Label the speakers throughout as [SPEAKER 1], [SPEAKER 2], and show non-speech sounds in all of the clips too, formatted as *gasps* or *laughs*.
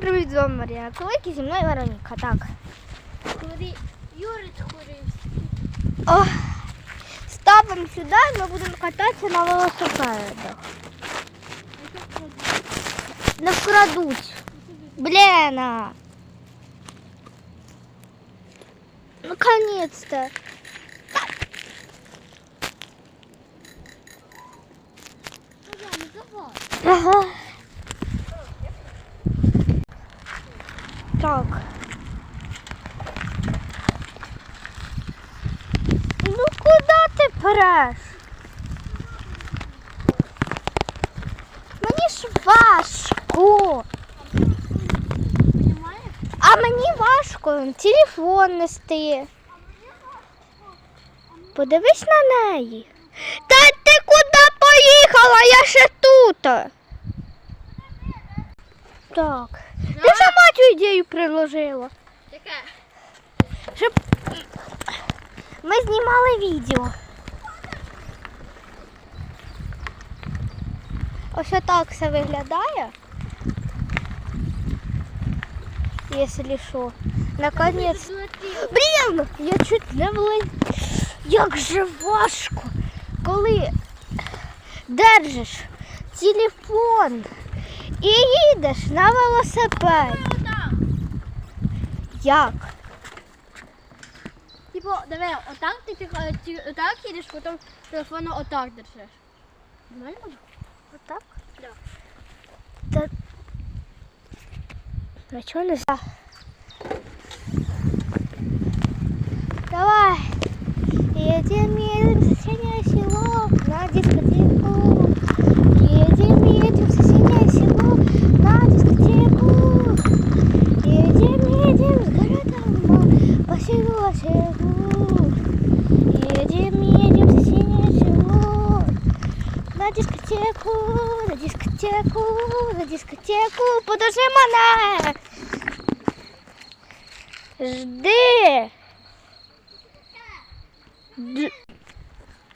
[SPEAKER 1] привіт, з вами Марія Колики, зі мною Вероніка. Так.
[SPEAKER 2] Хворі... Юрич хворів.
[SPEAKER 1] О, ставимо сюди і ми будемо кататися на велосипедах. Не вкрадуть. Блін. а. Наконец-то.
[SPEAKER 2] не давай.
[SPEAKER 1] Ага. Так. Ну куди ти преш? Мені ж важко. А мені важко телефон нести. Подивись на неї. Та ти куди поїхала? Я ще тут. Так. Ти сама цю ідею приложила.
[SPEAKER 2] Яке?
[SPEAKER 1] Щоб ми знімали відео. Ось так все виглядає. Якщо що. Наконець. Блін, я чуть не влип. Як же важко, коли держиш телефон і їдеш на велосипеді. Як?
[SPEAKER 2] Типу, диви, отак ти тих- е, ті- отак їдеш, потім телефон отак держиш. Нормально?
[SPEAKER 1] Отак?
[SPEAKER 2] Да.
[SPEAKER 1] Та... А чого не за? Давай. Едем, едем соседнее село на дискотеку. Едем, едем в соседнее село на дискотеку. Едем, едем с селу, селу. Едем, едем в соседнее село на дискотеку, на дискотеку, на дискотеку. Подожди мене. Жди. Д...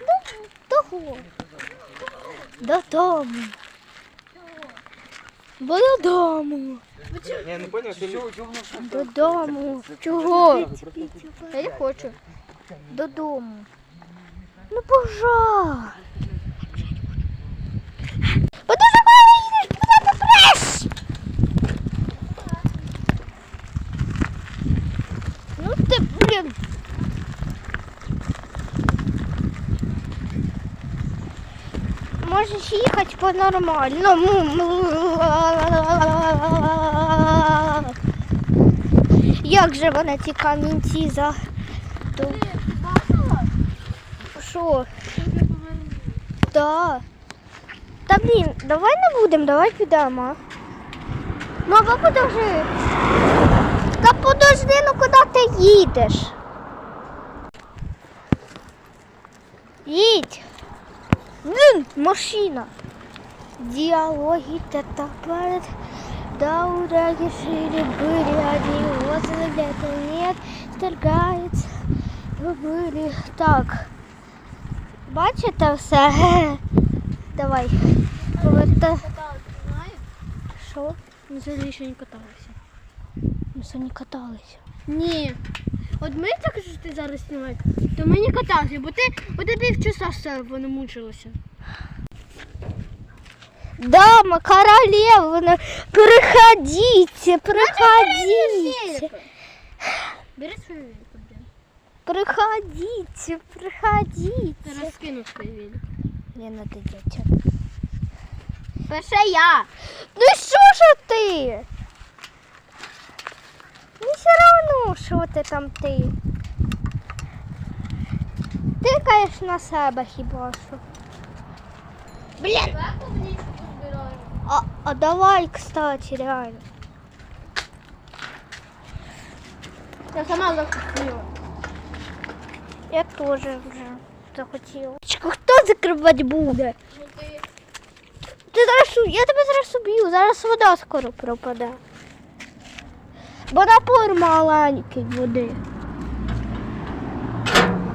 [SPEAKER 1] До того. Додому. Бо додому.
[SPEAKER 3] Я не понял, ти
[SPEAKER 1] Додому. Чого?
[SPEAKER 2] Я не хочу.
[SPEAKER 1] Додому. Ну, пожалуй. Подожди, коли їдеш, куди ти преш? Ну ти, блін. Можеш їхати по-нормальному. Як же вона ці камінці за... Що? Да. Та блін, давай не будемо, давай підемо. Мама, подожди. Та подожди, ну куди ти їдеш? Їдь. Блін, машина. Диалоги тета перед. Да, ураги шире были, один возле где-то нет, сторгается, были. Так. Бачите все? *laughs* Давай. Поверта. Що?
[SPEAKER 2] Ми сьогодні ще не каталися.
[SPEAKER 1] Ми сьогодні каталися.
[SPEAKER 2] Ні. От ми так що ти зараз знімаєш, то ми не каталися, бо ти бо ти півчаса все воно мучилося.
[SPEAKER 1] Дама, королева, приходите, приходите.
[SPEAKER 2] Бери свою велику, блін.
[SPEAKER 1] Приходите, приходите.
[SPEAKER 2] Зараз скину свій велик.
[SPEAKER 1] Не надо дядя.
[SPEAKER 2] Перше я.
[SPEAKER 1] Ну і що ж ти? Не все равно, що ти там ти. Ти каєш на себе хіба що. Блін. А, давай, кстати, реально.
[SPEAKER 2] Я сама захотіла.
[SPEAKER 1] Я теж вже захотіла. Чекай, Хто закривати буде?
[SPEAKER 2] Ну ти
[SPEAKER 1] Ти зараз, я тебе зараз уб'ю, зараз вода скоро пропаде. Бо напор маленький води.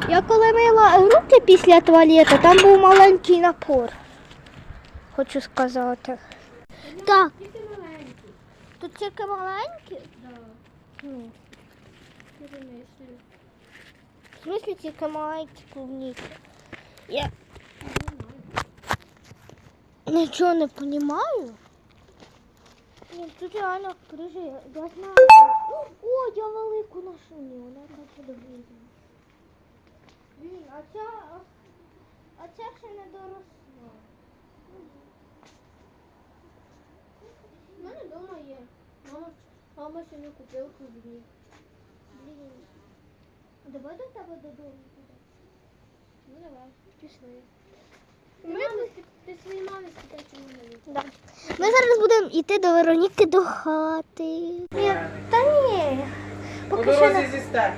[SPEAKER 1] Я коли мила руки після туалету, там був маленький напор. Хочу сказати. Так. Тут тільки маленькі?
[SPEAKER 2] Да.
[SPEAKER 1] Ну, в смысле тільки маленькі клубніки? Я нічого не розумію. Ні, тут реально крижа, я знаю. *gasps* О, я велику ні, вона хоче добріти. Блін, а ця, а ця ще не доросла.
[SPEAKER 2] У мене вдома є. Мама, мама сьогодні купила клубні.
[SPEAKER 1] Блін. Давай до тебе додому.
[SPEAKER 2] Ну давай, пішли. Мамі, ти, ти своїй мамі спитай, чому не вийде.
[SPEAKER 1] Да. Ми зараз будемо йти до Вероніки до хати. Ні, та ні.
[SPEAKER 3] По
[SPEAKER 1] Поки що
[SPEAKER 3] дорозі
[SPEAKER 1] не.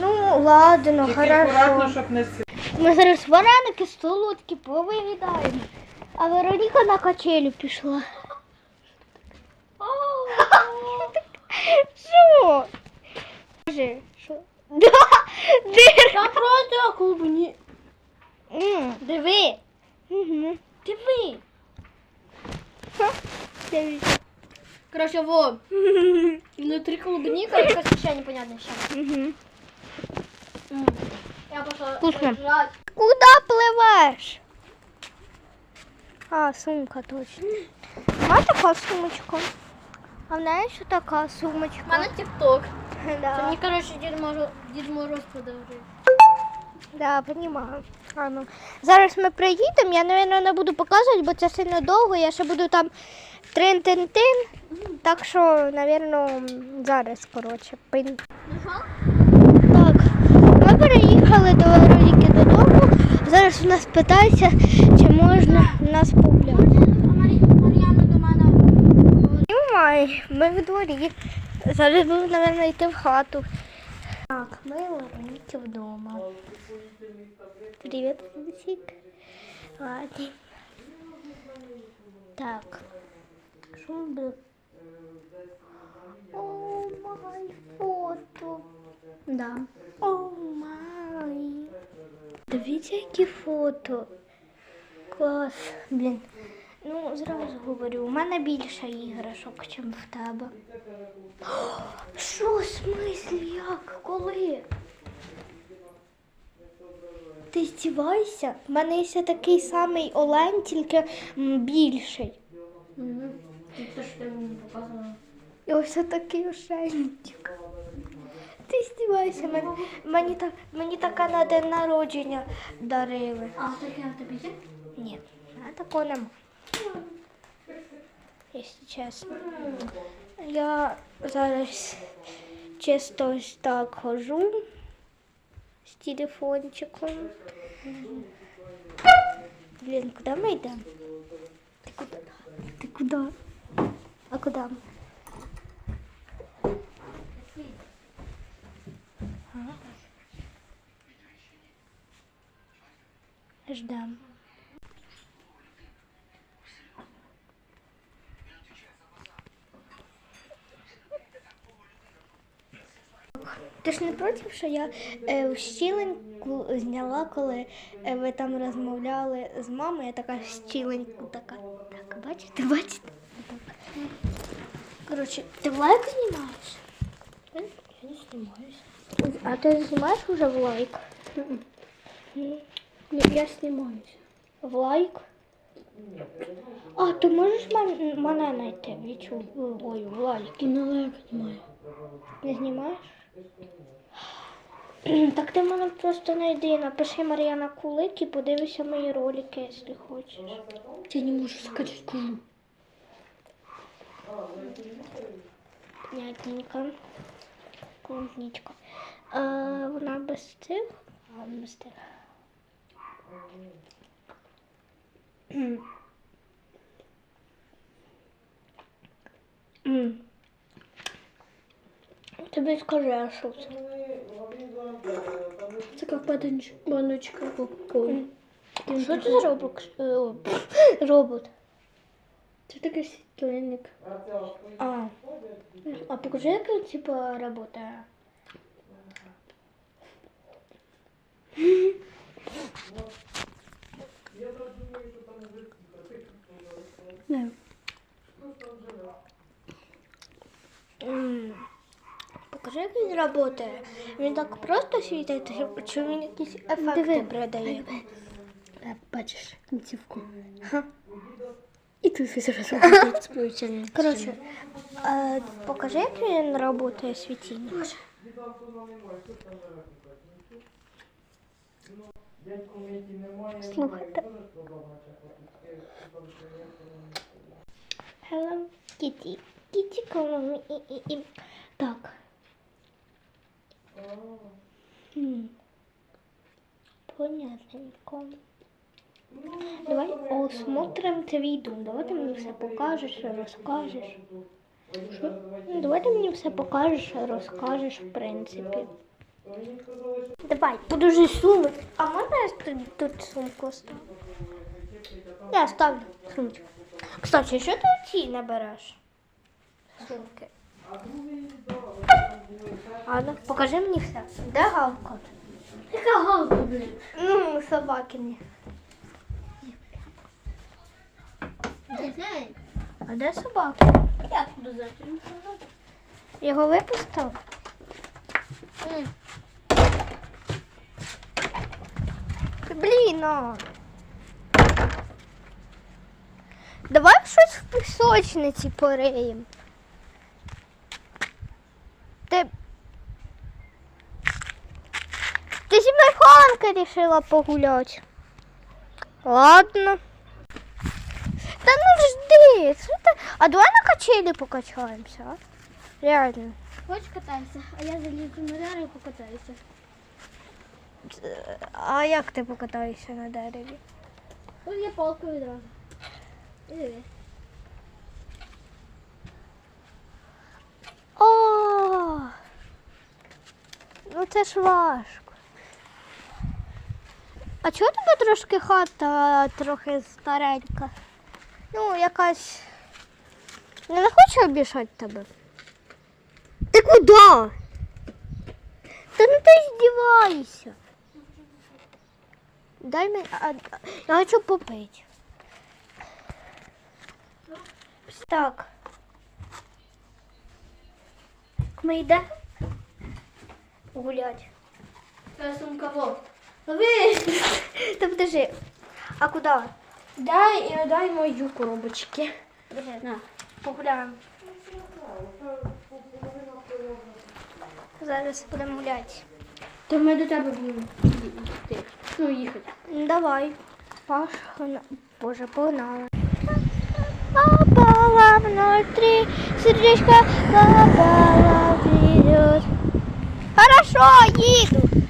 [SPEAKER 1] Ну, ладно,
[SPEAKER 3] Тільки акуратно,
[SPEAKER 1] хорошо.
[SPEAKER 3] щоб не сі-
[SPEAKER 1] Ми зараз вареники, солодкі повиїдаємо. А Вероніка на качелю пішла. Що? Скажи, що? *laughs* Да.
[SPEAKER 2] Там просто клубні.
[SPEAKER 1] Диви. Угу.
[SPEAKER 2] Диви.
[SPEAKER 1] Дивись.
[SPEAKER 2] Короче, во. *laughs* Внутри клубника, какая вообще непонятная сейчас.
[SPEAKER 1] Угу.
[SPEAKER 2] Я пошла
[SPEAKER 1] Вкусно.
[SPEAKER 2] жрать.
[SPEAKER 1] Куда пливеш? А, сумка точно. А така сумочка. А в неї ще така сумочка.
[SPEAKER 2] У мене тік-ток. *laughs* Це мені, короче, Дід Мороз, Дід Мороз подарив.
[SPEAKER 1] да, понимаю. А, ну. Зараз ми приїдемо, я, мабуть, не буду показувати, бо це сильно довго. Я ще буду там трин-тин-тин. Так що, мабуть, зараз, коротше, пин.
[SPEAKER 2] Ну?
[SPEAKER 1] Так, ми переїхали до Вероніки додому. Зараз у нас питається, чи можна нас погуляти. Немає, ми в дворі. Зараз будемо, мабуть, йти в хату. Так, ми у вдома. Привіт, Лисик. Ладно. Так. Що ми будемо? О, май фото.
[SPEAKER 2] Да.
[SPEAKER 1] О, май. Дивіться, які фото. Клас. Блін. Ну, зразу говорю, у мене більше іграшок, ніж в тебе. Що, в смислі, як? Коли? Ти здівайся? У мене є такий самий олень, тільки м, більший.
[SPEAKER 2] Угу. Це ж ти мені показувала.
[SPEAKER 1] І ось такий ошейничок. Ти здівайся, мені, мені, так, мені таке на день народження дарили.
[SPEAKER 2] А таке в тебе є?
[SPEAKER 1] Ні, а такого нема. Якщо чесно. Я зараз чисто так хожу з телефончиком. Блін, куди ми йдемо? Ти куди? Ти куди? А куди? Ждем. Ти ж не проти, що я е, щіленьку зняла, коли е, ви там розмовляли з мамою, я така щіленьку така. Так, бачите, бачите? Так. Коротше, ти в лайк знімаєш?
[SPEAKER 2] Я не знімаюся.
[SPEAKER 1] А ти знімаєш вже в лайк?
[SPEAKER 2] Ні, я знімаюся.
[SPEAKER 1] В лайк? А, ти можеш мене знайти? Ой, в лайк.
[SPEAKER 2] І на лайк знімаю.
[SPEAKER 1] Не знімаєш? *clears throat* Так ти мене просто знайди, напиши Мар'яна Кулик і подивися мої ролики, якщо хочеш.
[SPEAKER 2] Я не можу скачати кожу.
[SPEAKER 1] Понятненько. Клубничка. А, вона без цих? А, без тих. М. Тобі скажи, а що це?
[SPEAKER 2] Це як баноч- баночка кока-коли.
[SPEAKER 1] Що це за робот? Е, *gasps* Робот.
[SPEAKER 2] Це такий світильник.
[SPEAKER 1] А, а покажи, як він типа работає.
[SPEAKER 2] Не.
[SPEAKER 1] М, Покажи, як він працює. Він так просто світить, чи- чи він якісь ефекти
[SPEAKER 2] Диви.
[SPEAKER 1] передає?
[SPEAKER 2] Е, Бачиш кінцівку. І тут все зараз сполучення.
[SPEAKER 1] Коротше, е, покажи, як він працює світіння. Слухайте. Hello Kitty. Kitty come і, і, і. Так. Понятненько. Давай осмотрим твій дом. Давай ти мені все покажеш, розкажеш. Що? Ну, Давай ти мені все покажеш, розкажеш, в принципі. Давай, подожди сумку. А можна я тут, тут сумку ставлю? Я ставлю сумочку. Кстати, що ти ці набереш? Сумки. Ладно, покажи мені все. Де галка?
[SPEAKER 2] Яка галка, блін?
[SPEAKER 1] Ну, собакині.
[SPEAKER 2] Не.
[SPEAKER 1] А де собака?
[SPEAKER 2] Як буду знати?
[SPEAKER 1] Його випустив? Блін, а. Давай щось в пісочниці пориємо. Ти. Ти зі мною хованка рішила погуляти. Ладно. Та ну жди. А давай на качелі покачаємося, а? Реально.
[SPEAKER 2] Хочеш катайся, а я залізу на дерево покатаюся.
[SPEAKER 1] А як ти покатаєшся на дереві?
[SPEAKER 2] Ось є палка відразу. Диви.
[SPEAKER 1] О! Ну це ж важко. А чого тебе трошки хата трохи старенька? Ну, якась. Не хочу обішати тебе. Ти куди? Та ну ти здівайся. Дай мені. а, а, Я хочу попити. Так. Ми йдемо гулять.
[SPEAKER 2] Та сумка вовк.
[SPEAKER 1] Ви. *laughs* Та подожди. А куди?
[SPEAKER 2] Дай і дай мою коробочки.
[SPEAKER 1] На, погуляємо. Зараз будемо гуляти.
[SPEAKER 2] То ми до тебе будемо йти. Ну, їхати.
[SPEAKER 1] Давай. Пашхана. Боже, погнали. Попала внутри, сердечко попала вперед. Хорошо, еду.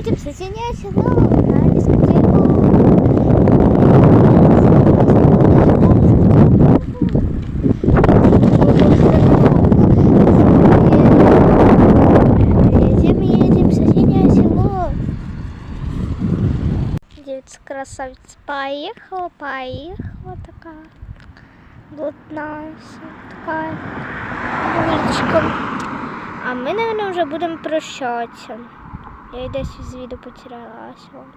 [SPEAKER 1] Едем, едем, соединяя село на дискотеку. Едем, едем, соседнее село. Девица красавица поехала, поехала такая. Блатная вся такая. Уличка. А ми, мабуть, вже будемо прощатися. Я десь з віду потерялася. вона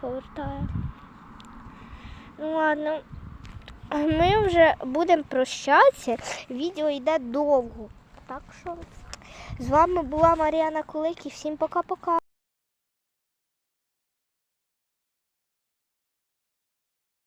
[SPEAKER 1] Повертаю. Ну ладно. Ми вже будемо прощатися. Відео йде довго. Так що з вами була Маріана Кулик і всім пока-пока.